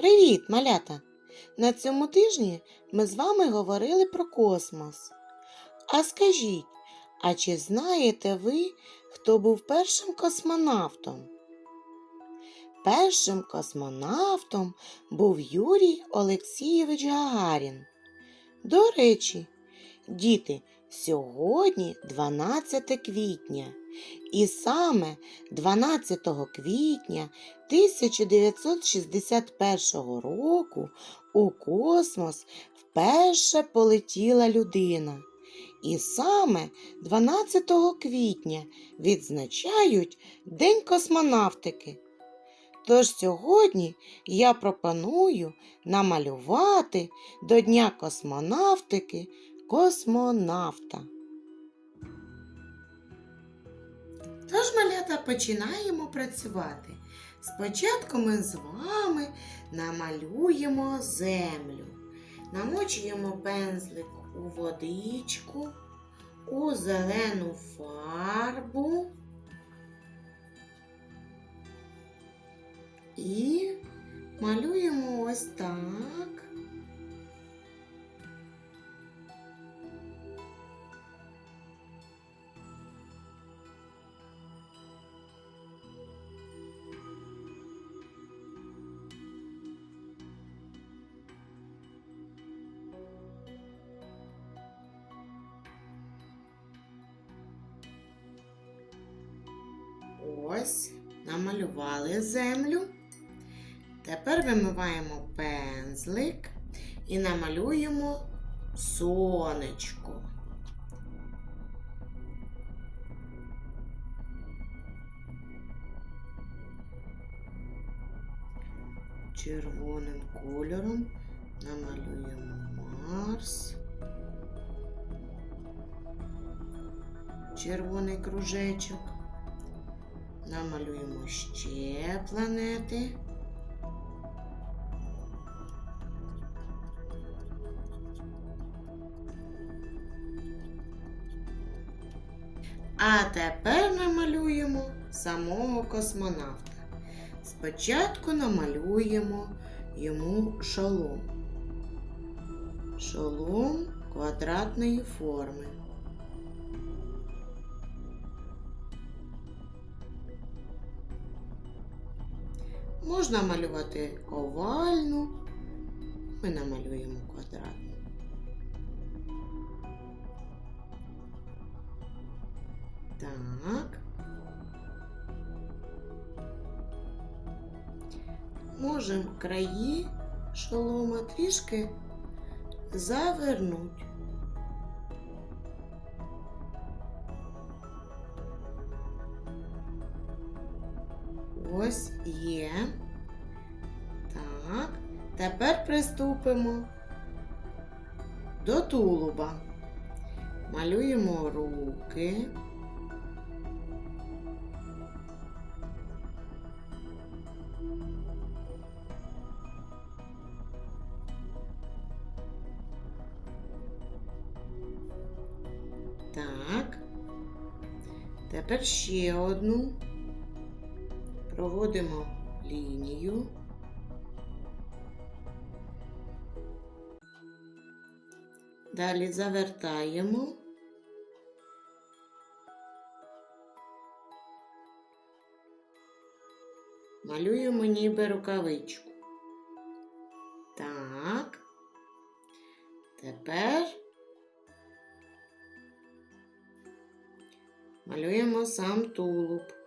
Привіт, малята! На цьому тижні ми з вами говорили про космос. А скажіть, а чи знаєте ви, хто був першим космонавтом? Першим космонавтом був Юрій Олексійович Гагарін. До речі, діти, сьогодні 12 квітня, і саме 12 квітня 1961 року у космос вперше полетіла людина. І саме 12 квітня відзначають День космонавтики. Тож сьогодні я пропоную намалювати до Дня космонавтики космонавта. Тож, малята, починаємо працювати. Спочатку ми з вами намалюємо землю. Намочуємо пензлик у водичку, у зелену фарбу і малюємо ось так. Намалювали землю. Тепер вимиваємо пензлик і намалюємо сонечко. Червоним кольором намалюємо Марс. Червоний кружечок. Намалюємо ще планети. А тепер намалюємо самого космонавта. Спочатку намалюємо йому шолом. Шолом квадратної форми. Можна малювати овальну, ми намалюємо квадратну. Так. Можемо краї шолома трішки завернуть. Ось є. Так. Тепер приступимо до тулуба. Малюємо руки. Так. Тепер ще одну. Проводимо лінію. Далі завертаємо. Малюємо ніби рукавичку. Так. Тепер малюємо сам тулуб.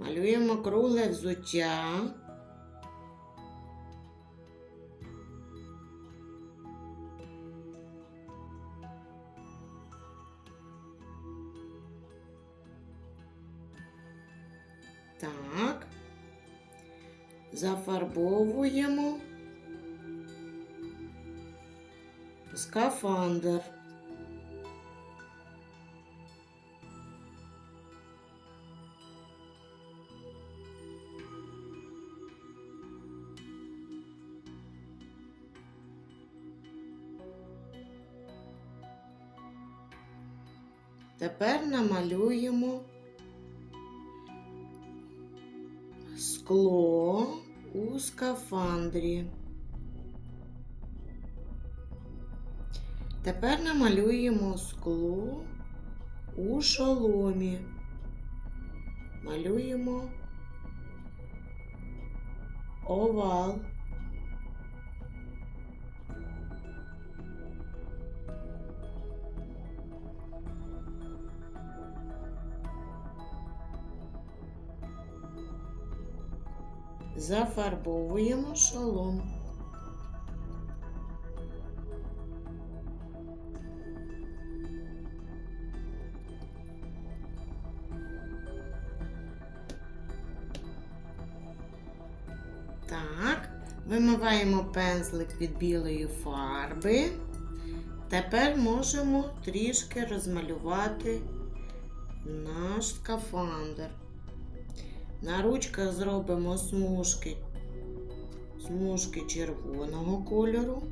Малюємо кругле взуття. Так. зафарбовуємо скафандр. Тепер намалюємо скло у скафандрі. Тепер намалюємо скло у шоломі. Малюємо овал. Зафарбовуємо шолом. Так, вимиваємо пензлик від білої фарби. Тепер можемо трішки розмалювати наш скафандр. На ручках зробимо смужки, смужки червоного кольору.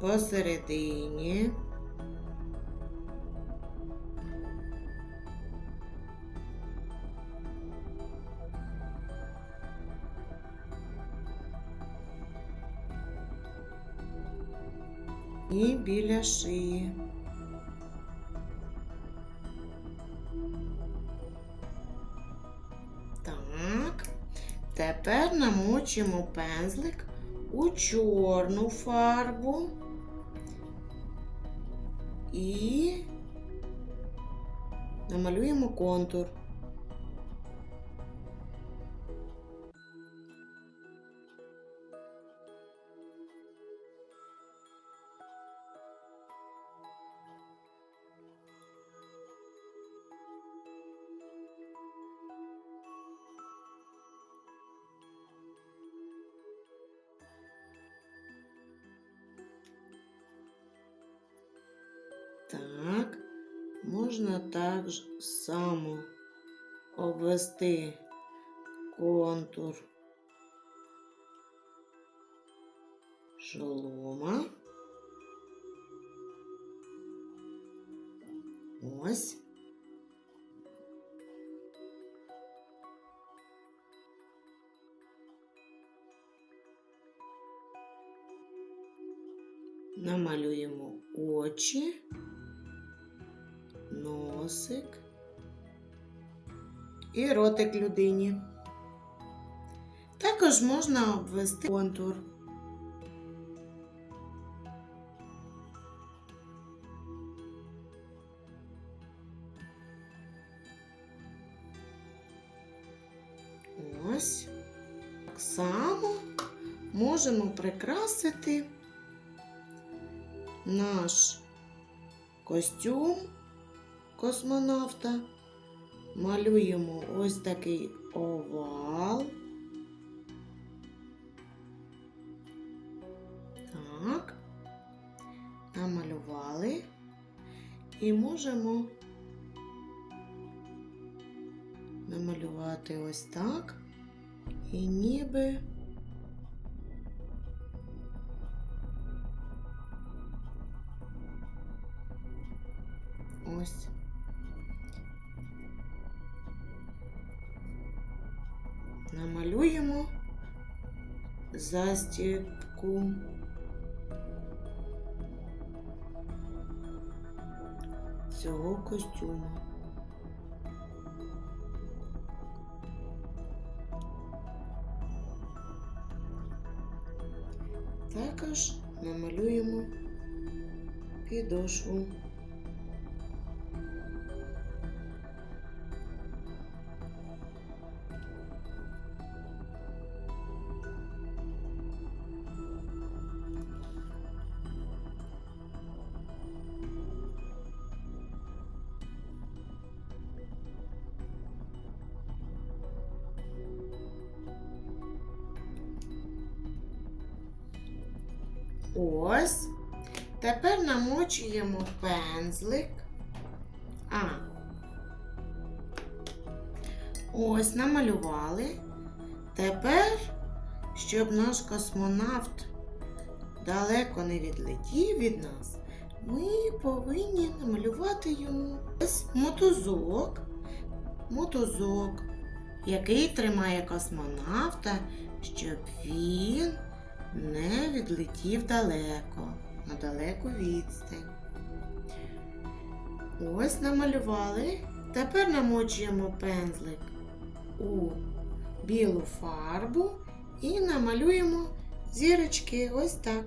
Посередині. І біля шиї. Так. Тепер намочимо пензлик у чорну фарбу і намалюємо контур. Можна так само обвести контур шолома. Ось. Намалюємо очі, носик і ротик людині. Також можна обвести контур. Ось. Так само можемо прикрасити наш костюм космонавта. Малюємо ось такий овал. Так, намалювали і можемо намалювати ось так і ніби. Ось. Застібку. Цього костюму. Також намалюємо підошву. Тепер намочуємо пензлик. А. Ось намалювали. Тепер, щоб наш космонавт далеко не відлетів від нас, ми повинні намалювати йому ось мотузок. Мотузок, який тримає космонавта, щоб він не відлетів далеко, на далеку відстань. Ось намалювали. Тепер намочуємо пензлик у білу фарбу і намалюємо зірочки ось так.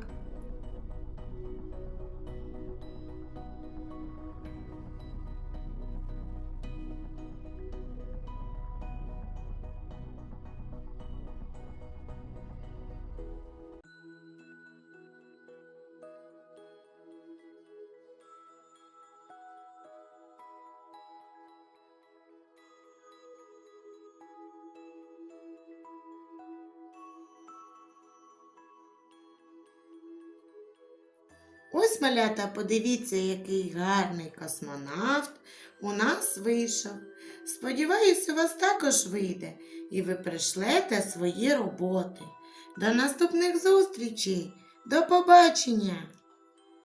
Ось, малята, подивіться, який гарний космонавт у нас вийшов. Сподіваюся, у вас також вийде, і ви пришлете свої роботи. До наступних зустрічей. До побачення!